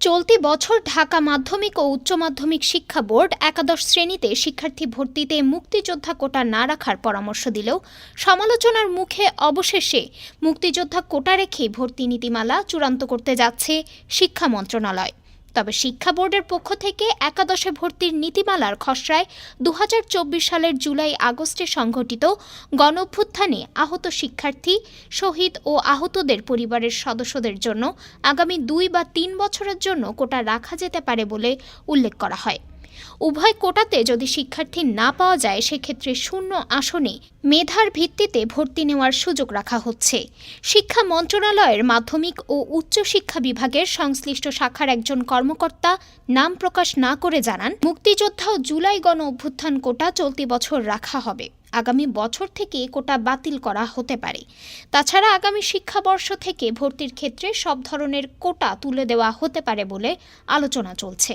চলতি বছর ঢাকা মাধ্যমিক ও উচ্চ মাধ্যমিক শিক্ষা বোর্ড একাদশ শ্রেণীতে শিক্ষার্থী ভর্তিতে মুক্তিযোদ্ধা কোটা না রাখার পরামর্শ দিলেও সমালোচনার মুখে অবশেষে মুক্তিযোদ্ধা কোটা রেখেই ভর্তি নীতিমালা চূড়ান্ত করতে যাচ্ছে শিক্ষা মন্ত্রণালয়। তবে শিক্ষা বোর্ডের পক্ষ থেকে একাদশে ভর্তির নীতিমালার খসড়ায় দু হাজার চব্বিশ সালের জুলাই আগস্টে সংঘটিত গণঅভ্যুত্থানে আহত শিক্ষার্থী, শহীদ ও আহতদের পরিবারের সদস্যদের জন্য আগামী দুই বা তিন বছরের জন্য কোটা রাখা যেতে পারে বলে উল্লেখ করা হয়। উভয় কোটাতে যদি শিক্ষার্থী না পাওয়া যায়, সেক্ষেত্রে শূন্য আসনে মেধার ভিত্তিতে ভর্তি নেওয়ার সুযোগ রাখা হচ্ছে। শিক্ষা মন্ত্রণালয়ের মাধ্যমিক ও উচ্চশিক্ষা বিভাগের সংশ্লিষ্ট শাখার একজন কর্মকর্তা নাম প্রকাশ না করে জানান, মুক্তিযোদ্ধা ও জুলাই গণ অভ্যুত্থান কোটা চলতি বছর রাখা হবে। আগামী বছর থেকে কোটা বাতিল করা হতে পারে। তাছাড়া আগামী শিক্ষাবর্ষ থেকে ভর্তির ক্ষেত্রে সব ধরনের কোটা তুলে দেওয়া হতে পারে বলে আলোচনা চলছে।